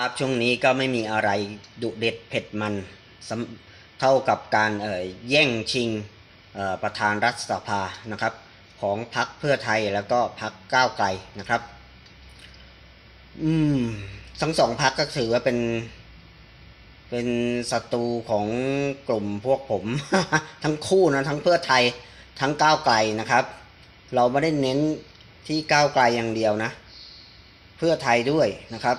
ครับช่วงนี้ก็ไม่มีอะไรดุเด็ดเผ็ดมันเท่ากับการเอ่ยแย่งชิงประธานรัฐสภานะครับ ของพรรคเพื่อไทยแล้วก็พรรคก้าวไกลนะครับ อืมทั้งสองพรรคก็ถือว่าเป็น เป็นศัตรูของกลุ่มพวกผม ทั้งคู่นะทั้งเพื่อไทยทั้งก้าวไกลนะครับ เราไม่ได้เน้นที่ก้าวไกลอย่างเดียวนะ เพื่อไทยด้วยนะครับ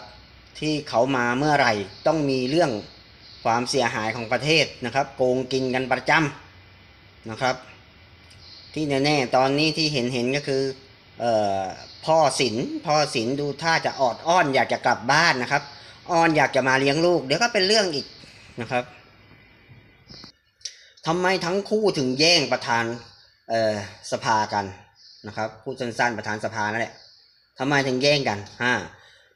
ที่เขามาเมื่อไหร่ ต้องมีเรื่องความเสียหายของประเทศนะครับ โกงกินกันประจำนะครับ ที่แน่ๆตอนนี้ที่เห็นเห็นก็คือออพ่อศิลป์พ่อศิลป์ดูท่าจะออดอ้อนอยากจะกลับบ้านนะครับ อ้อนอยากจะมาเลี้ยงลูก เดี๋ยวก็เป็นเรื่องอีกนะครับทำไมทั้งคู่ถึงแย่งประธานสภากันนะครับพูดสั้นๆประธานสภานั่นแหละทำไมถึงแย่งกันฮะ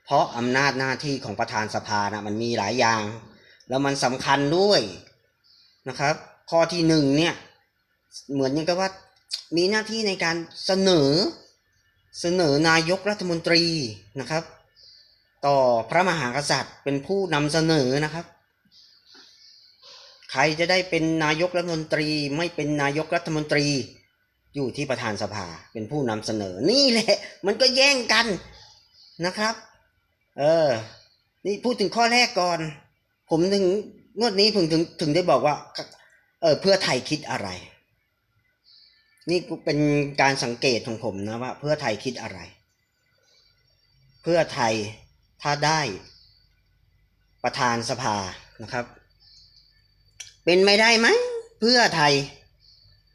เพราะอำนาจหน้าที่ของประธานสภานะมันมีหลายอย่าง แล้วมันสำคัญด้วยนะครับ ข้อที่หนึ่งเนี่ยเหมือนอย่างกับว่ามีหน้าที่ในการเสนอเสนอนายกรัฐมนตรีนะครับ ต่อพระมหากษัตริย์เป็นผู้นำเสนอนะครับ ใครจะได้เป็นนายกรัฐมนตรีไม่เป็นนายกรัฐมนตรีอยู่ที่ประธานสภาเป็นผู้นำเสนอนี่แหละ มันก็แย่งกันนะครับ เออ นี่พูดถึงข้อแรกก่อน ผมถึงงวดนี้ผมถึงถึงได้บอกว่า เออเพื่อไทยคิดอะไร นี่เป็นการสังเกตของผมนะว่า เพื่อไทยคิดอะไร เพื่อไทยถ้าได้ประธานสภานะครับ เป็นไม่ได้ไหมเพื่อไทย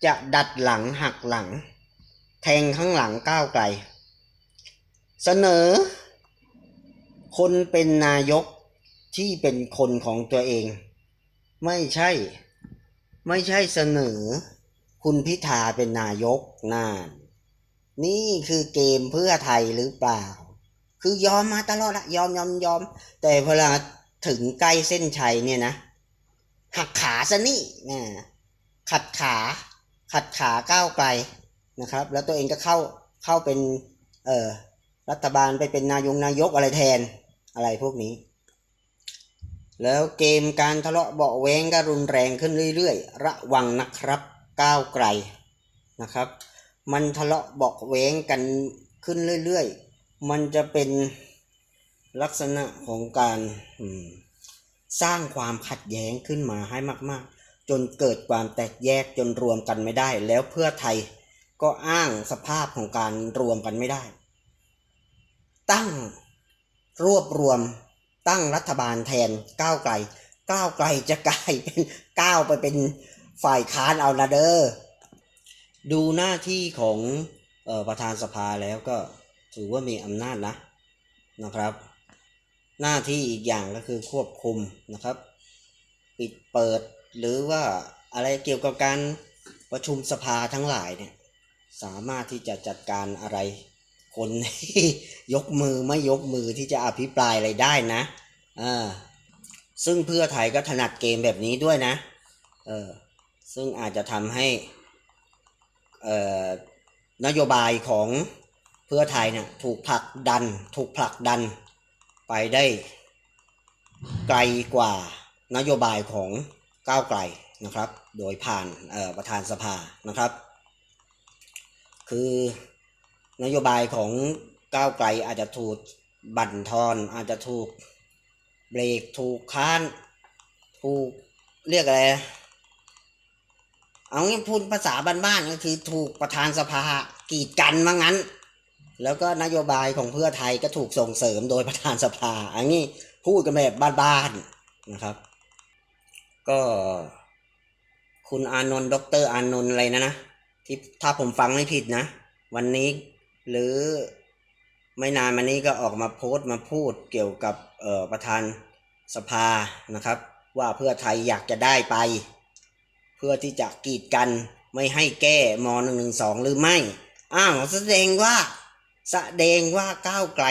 จะดัดหลังหักหลัง แทงข้างหลังก้าวไกล เสนอ คนเป็นนายกที่เป็นคนของตัวเอง ไม่ใช่ ไม่ใช่เสนอ คุณพิธาเป็นนายกนาน นี่คือเกมเพื่อไทยหรือเปล่า คือยอมมาตลอดละยอมยอมยอม แต่เวลาถึงใกล้เส้นชัยเนี่ยนะ หักขาซะนี่นะขัดขา ขัดขาก้าวไกลนะครับ แล้วตัวเองก็เข้าเข้าเป็น เออรัฐบาลไปเป็นนายงนายกอะไรแทน อะไรพวกนี้ แล้วเกมการทะเลาะเบาแวงก็รุนแรงขึ้นเรื่อยๆ ระวังนะครับก้าวไกลนะครับ มันทะเลาะเบาแวงกันขึ้นเรื่อยๆ มันจะเป็นลักษณะของการสร้างความขัดแย้งขึ้นมาให้มากๆ จนเกิดความแตกแยกจนรวมกันไม่ได้ แล้วเพื่อไทยก็อ้างสภาพของการรวมกันไม่ได้ ตั้ง รวบรวมตั้งรัฐบาลแทนก้าวไกล ก้าวไกลจะกลายเป็นก้าวไปเป็นฝ่ายค้านเอาละเด้อดูหน้าที่ของออประธานสภาแล้วก็ถือว่ามีอำนาจนะนะครับ หน้าที่อีกอย่างก็คือควบคุมนะครับ ปิดเปิดหรือว่าอะไรเกี่ยวกับการประชุมสภาทั้งหลายเนี่ยสามารถที่จะจัดการอะไร คนที่ยกมือไม่ยกมือที่จะอภิปรายอะไรได้นะอ่าซึ่งเพื่อไทยก็ถนัดเกมแบบนี้ด้วยนะเออซึ่งอาจจะทำให้เอ่อนโยบายของเพื่อไทยเนี่ยถูกผลักดัน ถูกผลักดันไปได้ไกลกว่านโยบายของก้าวไกลนะครับ โดยผ่านประธานสภานะครับ คือ นโยบายของก้าวไกลอาจจะถูกบั่นทอนอาจจะถูกเบรกถูกค้านถูกเรียกอะไร เอางี้พูดภาษาบ้านๆก็คือถูกประธานสภากีดกันว่างั้น แล้วก็นโยบายของเพื่อไทยก็ถูกส่งเสริมโดยประธานสภา อันนี้พูดกันแบบบ้านๆนะครับ ก็คุณอานนท์ดรอานนท์อะไรนะนะที่ถ้าผมฟังไม่ผิดนะ วันนี้ หรือไม่นานมานี้ก็ออกมาโพสต์มาพูดเกี่ยวกับประธานสภานะครับ ว่าเพื่อไทยอยากจะได้ไป เพื่อที่จะกีดกันไม่ให้แก้มหนึ่งหนึ่งสองหรือไม่อ้าวแสดงว่าแสดงว่าก้าวไกล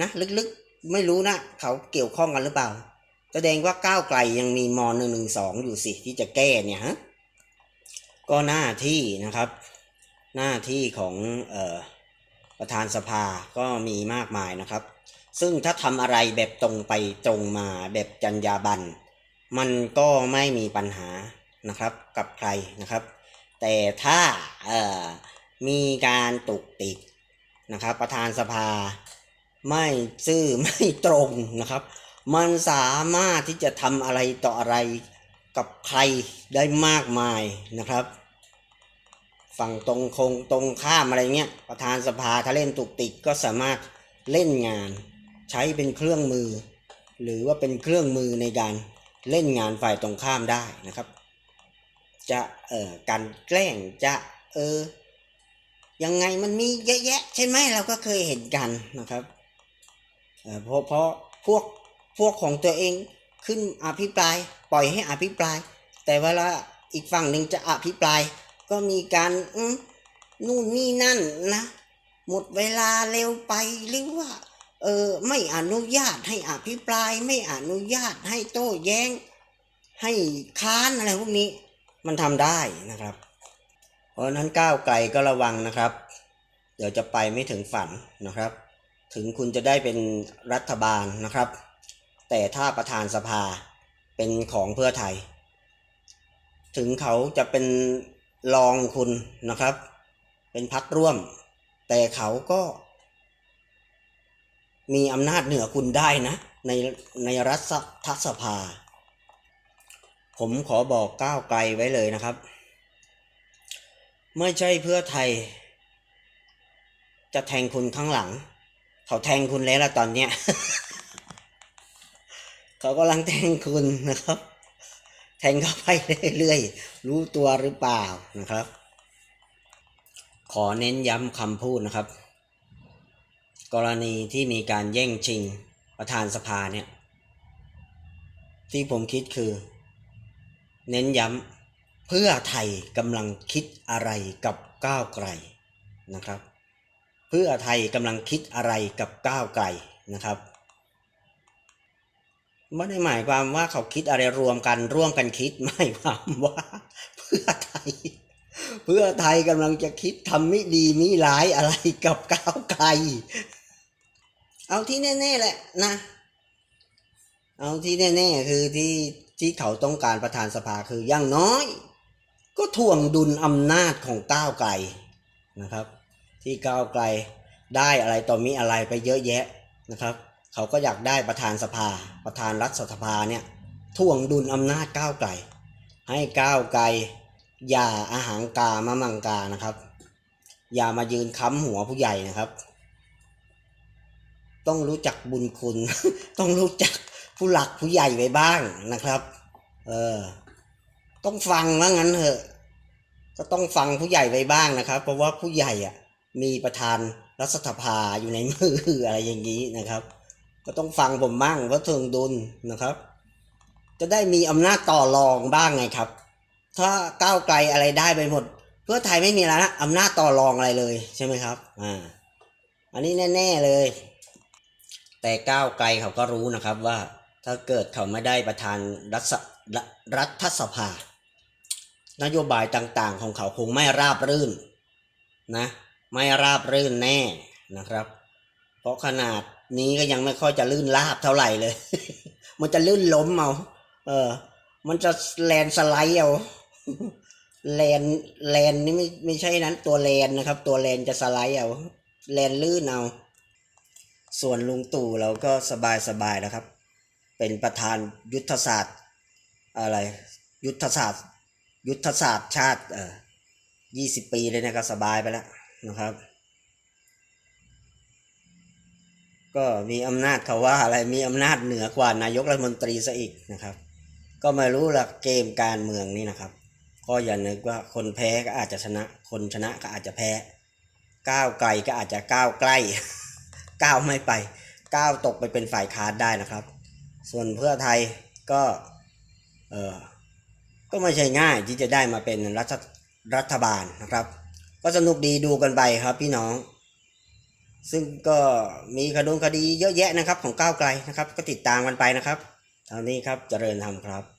นะลึกๆไม่รู้นะเขาเกี่ยวข้องกันหรือเปล่า แสดงว่าก้าวไกลยังมีมหนึ่งหนึ่งสองอยู่สิที่จะแก้เนี่ยฮะก็หน้าที่นะครับ หน้าที่ของออประธานสภาก็มีมากมายนะครับ ซึ่งถ้าทำอะไรแบบตรงไปตรงมาแบบจรรยาบรรณมันก็ไม่มีปัญหานะครับกับใครนะครับ แต่ถ้าเออมีการตุกติกนะครับ ประธานสภาไม่ซื่อไม่ตรงนะครับ มันสามารถที่จะทำอะไรต่ออะไรกับใครได้มากมายนะครับ ฝั่งตรงคงตรงข้ามอะไรเงี้ยประธานสภาถ้าเล่นตุกติกก็สามารถเล่นงาน ใช้เป็นเครื่องมือ หรือว่าเป็นเครื่องมือในการเล่นงานฝ่ายตรงข้ามได้นะครับ จะเอ่อการแกล้งจะเออยังไงมันมีเยอะแยะ ใช่ไหมเราก็เคยเห็นกันนะครับเออเพราะเพราะพวกพวกของตัวเองขึ้นอภิปราย ปล่อยให้อภิปราย แต่เวลาอีกฝั่งหนึ่งจะอภิปราย ก็มีการนู่นนี่นั่นนะ หมดเวลาเร็วไปหรือว่า เออไม่อนุญาตให้อภิปราย ไม่อนุญาตให้โต้แย้ง ให้ค้านอะไรพวกนี้ มันทำได้นะครับ เพราะนั้นก้าวไกลก็ระวังนะครับ เดี๋ยวจะไปไม่ถึงฝันนะครับ ถึงคุณจะได้เป็นรัฐบาลนะครับ แต่ถ้าประธานสภาเป็นของเพื่อไทย ถึงเขาจะเป็น รองคุณนะครับ เป็นพักร่วม แต่เขาก็ มีอำนาจเหนือคุณได้นะ ในในรัฐสภา ผมขอบอกก้าวไกลไว้เลยนะครับ ไม่ใช่เพื่อไทย จะแทงคุณข้างหลัง เขาแทงคุณแล้วละตอนเนี้ย เขากำลังแทงคุณนะครับ ทงเข้าไปเรื่อยๆ รู้ตัวหรือเปล่านะครับ ขอเน้นย้ำคำพูดนะครับ กรณีที่มีการแย่งชิงประธานสภาเนี่ย ที่ผมคิดคือ เน้นย้ำเพื่อไทยกำลังคิดอะไรกับก้าวไกลนะครับ เพื่อไทยกำลังคิดอะไรกับก้าวไกลนะครับ ไม่ได้หมายความว่าเขาคิดอะไรรวมกันร่วมกันคิดหมายความว่า เพื่อไทย เพื่อไทยกำลังจะคิดทำม่ดีมิร้ายอะไรกับก้าวไกล เอาที่แน่ ๆ แหละนะ เอาที่แน่ ๆ คือที่ที่เขาต้องการประธานสภาคืออย่างน้อย ก็ถ่วงดุลอำนาจของก้าวไกลนะครับ ที่ก้าวไกลได้อะไรต่อมีอะไรไปเยอะแยะนะครับ เขาก็อยากได้ประธานสภา ประธานรัฐสภาเนี่ยถ่วงดุลอำนาจก้าวไกล ให้ก้าวไกลอย่าอาหางกามามังกานะครับ อย่ามายืนค้ำหัวผู้ใหญ่นะครับ ต้องรู้จักบุญคุณ ต้องรู้จักผู้หลักผู้ใหญ่ไว้บ้างนะครับ เออ ต้องฟังว่างั้นเถอะ ก็ต้องฟังผู้ใหญ่ไว้บ้างนะครับ เพราะว่าผู้ใหญ่อะ มีประธานรัฐสภาอยู่ในมืออะไรอย่างนี้นะครับ ก็ต้องฟังผมบ้างว่าเทิงดุลนะครับ จะได้มีอำนาจต่อรองบ้างไงครับ ถ้าก้าวไกลอะไรได้ไปหมด เพื่อไทยไม่มีแล้วนะอำนาจต่อรองอะไรเลยใช่ไหมครับ อ่า อันนี้แน่ ๆเลย แต่ก้าวไกลเขาก็รู้นะครับว่า ถ้าเกิดเขาไม่ได้ประธานรัฐรัฐสภา นโยบายต่างๆ ของเขาคงไม่ราบรื่น นะ ไม่ราบรื่นแน่นะครับ เพราะขนาด นี้ก็ยังไม่ค่อยจะลื่นลาบเท่าไหร่เลย มันจะลื่นล้มเอา เออ มันจะแลนสไลด์เอา แลนแลนนี่ไม่ไม่ใช่นั้น ตัวแลนนะครับ ตัวแลนจะสไลด์เอา แลนลื่นเอา ส่วนลุงตู่เราก็สบายสบายนะครับ เป็นประธานยุทธศาสตร์ อะไร ยุทธศาสตร์ ยุทธศาสตร์ชาติ เออยี่สิบปีเลยนะก็สบายไปแล้วนะครับ ก็มีอำนาจเขาว่าอะไรมีอำนาจเหนือกว่านายกรัฐมนตรีซะอีกนะครับ ก็ไม่รู้ละเกมการเมืองนี่นะครับ ก็อย่านึกว่าคนแพ้ก็อาจจะชนะ คนชนะก็อาจจะแพ้ก้าวไกลก็อาจจะก้าวใกล้ก้าวไม่ไปก้าวตกไปเป็นฝ่ายค้านได้นะครับ ส่วนเพื่อไทยก็เออก็ไม่ใช่ง่ายที่จะได้มาเป็นรัฐรัฐบาลนะครับ ก็สนุกดีดูกันไปครับพี่น้อง ซึ่งก็มีคดีคดีเยอะแยะนะครับของก้าวไกลนะครับ ก็ติดตามกันไปนะครับเท่านี้ครับเจริญธรรมครับ